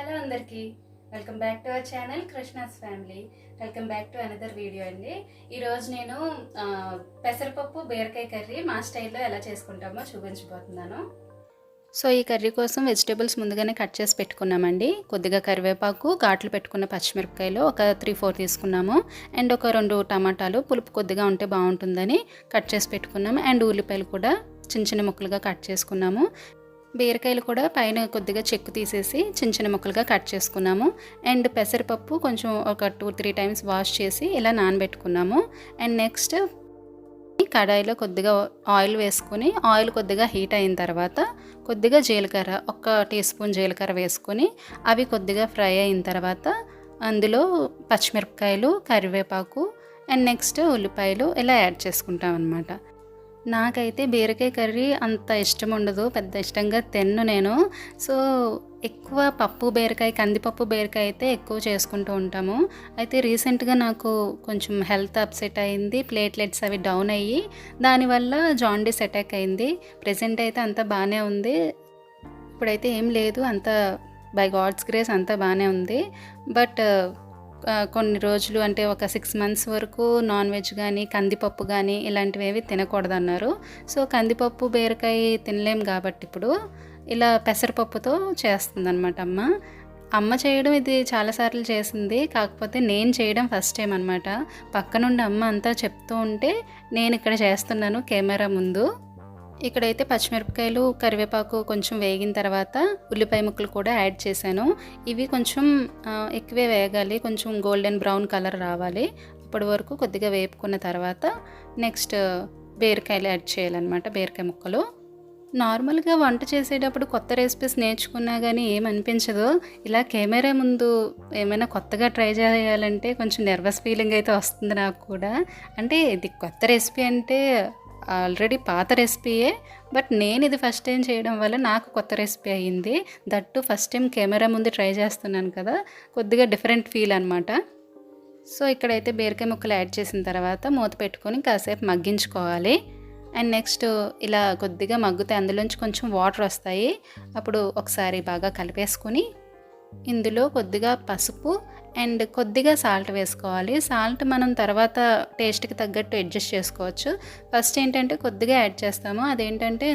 Hello అందరికీ. Welcome back to our channel Krishna's family. Welcome back to another video అండి. ఈరోజు నేను పెసరపప్పు బీరకాయ కర్రీ మా స్టైల్లో ఎలా చేసుకుంటామో చూపించబోతున్నాను. సో ఈ కర్రీ కోసం వెజిటేబుల్స్ ముందుగానే కట్ చేసి పెట్టుకున్నామండి. కొద్దిగా కరివేపాకు ఘాట్లు పెట్టుకున్న పచ్చిమిరపకాయలు ఒక త్రీ ఫోర్ తీసుకున్నాము. అండ్ ఒక రెండు టమాటాలు పులుపు కొద్దిగా ఉంటే బాగుంటుందని కట్ చేసి పెట్టుకున్నాము. అండ్ ఉల్లిపాయలు కూడా చిన్న చిన్న ముక్కలుగా కట్ చేసుకున్నాము. బీరకాయలు కూడా పైన కొద్దిగా చెక్కు తీసేసి చిన్న చిన్న ముక్కలుగా కట్ చేసుకున్నాము. అండ్ పెసరపప్పు కొంచెం ఒక టూ త్రీ టైమ్స్ వాష్ చేసి ఇలా నానబెట్టుకున్నాము. అండ్ నెక్స్ట్ కడాయిలో కొద్దిగా ఆయిల్ వేసుకొని ఆయిల్ కొద్దిగా హీట్ అయిన తర్వాత కొద్దిగా జీలకర్ర ఒక టీ స్పూన్ జీలకర్ర వేసుకొని అవి కొద్దిగా ఫ్రై అయిన తర్వాత అందులో పచ్చిమిరపకాయలు కరివేపాకు అండ్ నెక్స్ట్ ఉల్లిపాయలు ఇలా యాడ్ చేసుకుంటాం అనమాట నాకైతే బీరకాయ కర్రీ అంత ఇష్టం ఉండదు పెద్ద ఇష్టంగా తిన్ను నేను. సో ఎక్కువ పప్పు బీరకాయ కందిపప్పు బీరకాయ అయితే ఎక్కువ చేసుకుంటూ ఉంటాము. అయితే రీసెంట్గా నాకు కొంచెం హెల్త్ అప్సెట్ అయింది ప్లేట్లెట్స్ అవి డౌన్ అయ్యి దానివల్ల జాండీస్ అటాక్ అయింది. ప్రెసెంట్ అయితే అంతా బాగానే ఉంది. ఇప్పుడైతే ఏం లేదు అంత బై గాడ్స్ గ్రేస్ అంతా బాగానే ఉంది. బట్ కొన్ని రోజులు అంటే ఒక సిక్స్ మంత్స్ వరకు నాన్ వెజ్ కానీ కందిపప్పు కానీ ఇలాంటివి ఏవి తినకూడదన్నారు. సో కందిపప్పు బీరకాయ తినలేం కాబట్టి ఇప్పుడు ఇలా పెసరపప్పుతో చేస్తుందన్నమాట అమ్మ. అమ్మ చేయడం ఇది చాలాసార్లు చేసింది. కాకపోతే నేను చేయడం ఫస్ట్ టైం అనమాట పక్కనుండి అమ్మ అంతా చెప్తూ ఉంటే నేను ఇక్కడ చేస్తున్నాను కెమెరా ముందు. ఇక్కడైతే పచ్చిమిరపకాయలు కరివేపాకు కొంచెం వేగిన తర్వాత ఉల్లిపాయ ముక్కలు కూడా యాడ్ చేశాను. ఇవి కొంచెం ఎక్కువే వేగాలి కొంచెం గోల్డెన్ బ్రౌన్ కలర్ రావాలి. అప్పటి వరకు కొద్దిగా వేపుకున్న తర్వాత నెక్స్ట్ బీరకాయలు యాడ్ చేయాలన్నమాట బీరకాయ ముక్కలు. నార్మల్గా వంట చేసేటప్పుడు కొత్త రెసిపీస్ నేర్చుకున్నా కానీ ఏమనిపించదు ఇలా కెమెరా ముందు ఏమైనా కొత్తగా ట్రై చేయాలంటే కొంచెం నర్వస్ ఫీలింగ్ అయితే వస్తుంది నాకు కూడా. అంటే ఇది కొత్త రెసిపీ అంటే ఆల్రెడీ పాత రెసిపీయే బట్ నేను ఇది ఫస్ట్ టైం చేయడం వల్ల నాకు కొత్త రెసిపీ అయ్యింది. దట్టు ఫస్ట్ టైం కెమెరా ముందు ట్రై చేస్తున్నాను కదా కొద్దిగా డిఫరెంట్ ఫీల్ అనమాట సో ఇక్కడైతే బీరకాయ ముక్కలు యాడ్ చేసిన తర్వాత మూత పెట్టుకొని కాసేపు మగ్గించుకోవాలి. అండ్ నెక్స్ట్ ఇలా కొద్దిగా మగ్గితే అందులోంచి కొంచెం వాటర్ వస్తాయి. అప్పుడు ఒకసారి బాగా కలిపేసుకొని ఇందులో కొద్దిగా పసుపు అండ్ కొద్దిగా సాల్ట్ వేసుకోవాలి. సాల్ట్ మనం తర్వాత టేస్ట్కి తగ్గట్టు అడ్జస్ట్ చేసుకోవచ్చు. ఫస్ట్ ఏంటంటే కొద్దిగా యాడ్ చేస్తాము. అదేంటంటే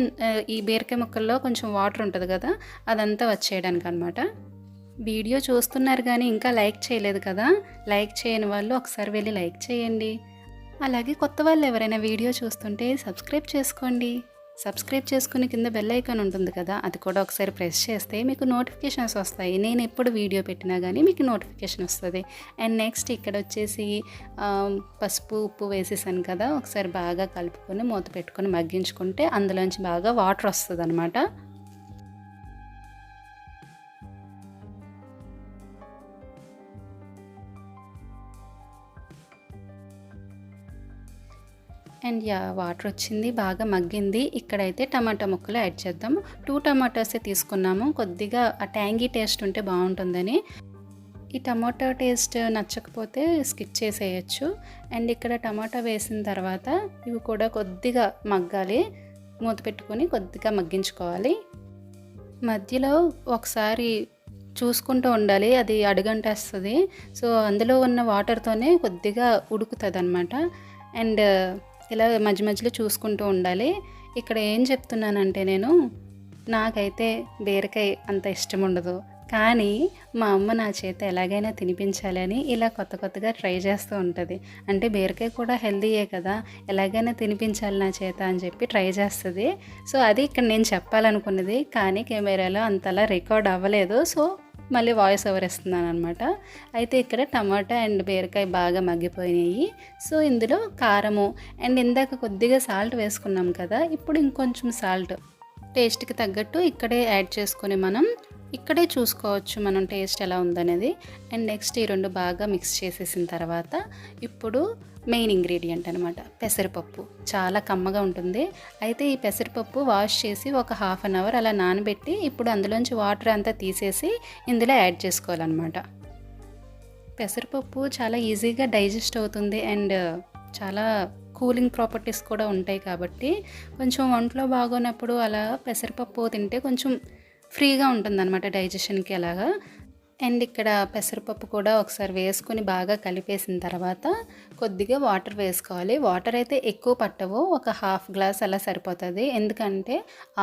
ఈ బీరకాయ ముక్కల్లో కొంచెం వాటర్ ఉంటుంది కదా అదంతా వచ్చేయడానికి అనమాట వీడియో చూస్తున్నారు కానీ ఇంకా లైక్ చేయలేదు కదా లైక్ చేయని వాళ్ళు ఒకసారి వెళ్ళి లైక్ చేయండి. అలాగే కొత్త వాళ్ళు ఎవరైనా వీడియో చూస్తుంటే సబ్స్క్రైబ్ చేసుకోండి. సబ్స్క్రైబ్ చేసుకుని కింద బెల్ ఐకాన్ ఉంటుంది కదా అది కూడా ఒకసారి ప్రెస్ చేస్తే మీకు నోటిఫికేషన్స్ వస్తాయి. నేను ఎప్పుడు వీడియో పెట్టినా కానీ మీకు నోటిఫికేషన్ వస్తుంది. అండ్ నెక్స్ట్ ఇక్కడ వచ్చేసి పసుపు ఉప్పు వేసేసాను కదా ఒకసారి బాగా కలుపుకొని మూత పెట్టుకొని మగ్గించుకుంటే అందులోంచి బాగా వాటర్ వస్తుంది అనమాట అండ్ యా వాటర్ వచ్చింది బాగా మగ్గింది. ఇక్కడైతే టమాటా ముక్కలు యాడ్ చేద్దాం. టూ టమాటాసే తీసుకున్నాము. కొద్దిగా ఆ ట్యాంగీ టేస్ట్ ఉంటే బాగుంటుందని. ఈ టమాటా టేస్ట్ నచ్చకపోతే స్కిప్ చేసేయచ్చు. అండ్ ఇక్కడ టమాటా వేసిన తర్వాత ఇవి కూడా కొద్దిగా మగ్గాలి. మూత పెట్టుకొని కొద్దిగా మగ్గించుకోవాలి. మధ్యలో ఒకసారి చూసుకుంటూ ఉండాలి. అది అడుగంటేస్తుంది. సో అందులో ఉన్న వాటర్తోనే కొద్దిగా ఉడుకుతుంది అనమాట అండ్ ఇలా మధ్య మధ్యలో చూసుకుంటూ ఉండాలి. ఇక్కడ ఏం చెప్తున్నానంటే నేను నాకైతే బీరకాయ అంత ఇష్టం ఉండదు. కానీ మా అమ్మ నా చేత ఎలాగైనా తినిపించాలి అని ఇలా కొత్త కొత్తగా ట్రై చేస్తూ ఉంటుంది. అంటే బీరకాయ కూడా హెల్దీయే కదా ఎలాగైనా తినిపించాలి నా చేత అని చెప్పి ట్రై చేస్తుంది. సో అది ఇక్కడ నేను చెప్పాలనుకున్నది కానీ కెమెరాలో అంతలా రికార్డ్ అవ్వలేదు. సో మళ్ళీ వాయిస్ ఓవర్ ఇస్తున్నాను అనమాట అయితే ఇక్కడ టమాటా అండ్ బీరకాయ బాగా మగ్గిపోయినాయి. సో ఇందులో కారము అండ్ ఇందాక కొద్దిగా సాల్ట్ వేసుకున్నాం కదా ఇప్పుడు ఇంకొంచెం సాల్ట్ టేస్ట్కి తగ్గట్టు ఇక్కడే యాడ్ చేసుకొని మనం ఇక్కడే చూసుకోవచ్చు మనం టేస్ట్ ఎలా ఉందనేది. అండ్ నెక్స్ట్ ఈ రెండు బాగా మిక్స్ చేసేసిన తర్వాత ఇప్పుడు మెయిన్ ఇంగ్రీడియంట్ అనమాట పెసరపప్పు. చాలా కమ్మగా ఉంటుంది. అయితే ఈ పెసరపప్పు వాష్ చేసి ఒక హాఫ్ అన్ అవర్ అలా నానబెట్టి ఇప్పుడు అందులోంచి వాటర్ అంతా తీసేసి ఇందులో యాడ్ చేసుకోవాలన్నమాట. పెసరపప్పు చాలా ఈజీగా డైజెస్ట్ అవుతుంది అండ్ చాలా కూలింగ్ ప్రాపర్టీస్ కూడా ఉంటాయి కాబట్టి కొంచెం ఒంట్లో బాగోనప్పుడు అలా పెసరపప్పు తింటే కొంచెం ఫ్రీగా ఉంటుందన్నమాట డైజెషన్కి అలాగా. అండ్ ఇక్కడ పెసరపప్పు కూడా ఒకసారి వేసుకొని బాగా కలిపేసిన తర్వాత కొద్దిగా వాటర్ వేసుకోవాలి. వాటర్ అయితే ఎక్కువ పట్టవు. ఒక హాఫ్ గ్లాస్ అలా సరిపోతుంది. ఎందుకంటే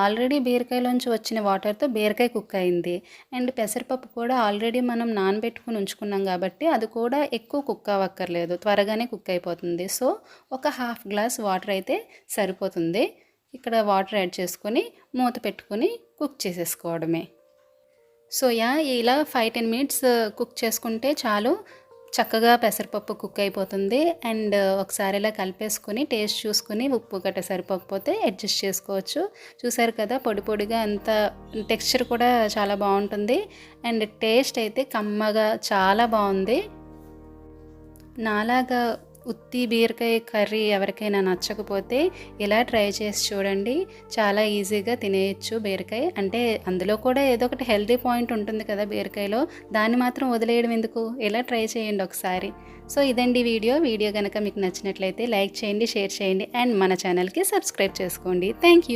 ఆల్రెడీ బీరకాయలోంచి వచ్చిన వాటర్తో బీరకాయ కుక్ అయింది. అండ్ పెసరపప్పు కూడా ఆల్రెడీ మనం నానబెట్టుకుని ఉంచుకున్నాం కాబట్టి అది కూడా ఎక్కువ కుక్ అవ్వక్కర్లేదు. త్వరగానే కుక్ అయిపోతుంది. సో ఒక హాఫ్ గ్లాస్ వాటర్ అయితే సరిపోతుంది. ఇక్కడ వాటర్ యాడ్ చేసుకొని మూత పెట్టుకొని కుక్ చేసేసుకోవడమే. సో యా ఇలా ఫైవ్ టెన్ మినిట్స్ కుక్ చేసుకుంటే చాలు. చక్కగా పెసరపప్పు కుక్ అయిపోతుంది. అండ్ ఒకసారి ఇలా కలిపేసుకొని టేస్ట్ చూసుకుని ఉప్పు గట్ట సరిపోకపోతే అడ్జస్ట్ చేసుకోవచ్చు. చూసారు కదా పొడి పొడిగా అంత టెక్స్చర్ కూడా చాలా బాగుంటుంది. అండ్ టేస్ట్ అయితే కమ్మగా చాలా బాగుంది. నాలాగా ఉత్తి బీరకాయ కర్రీ ఎవరికైనా నచ్చకపోతే ఇలా ట్రై చేసి చూడండి. చాలా ఈజీగా తినేయచ్చు బీరకాయ. అంటే అందులో కూడా ఏదో ఒకటి హెల్తీ పాయింట్ ఉంటుంది కదా బీరకాయలో. దాన్ని మాత్రం వదిలేయడం ఎందుకు? ఇలా ట్రై చేయండి ఒకసారి. సో ఇదండి వీడియో. వీడియో కనుక మీకు నచ్చినట్లయితే లైక్ చేయండి షేర్ చేయండి అండ్ మన ఛానల్కి సబ్స్క్రైబ్ చేసుకోండి. Thank you.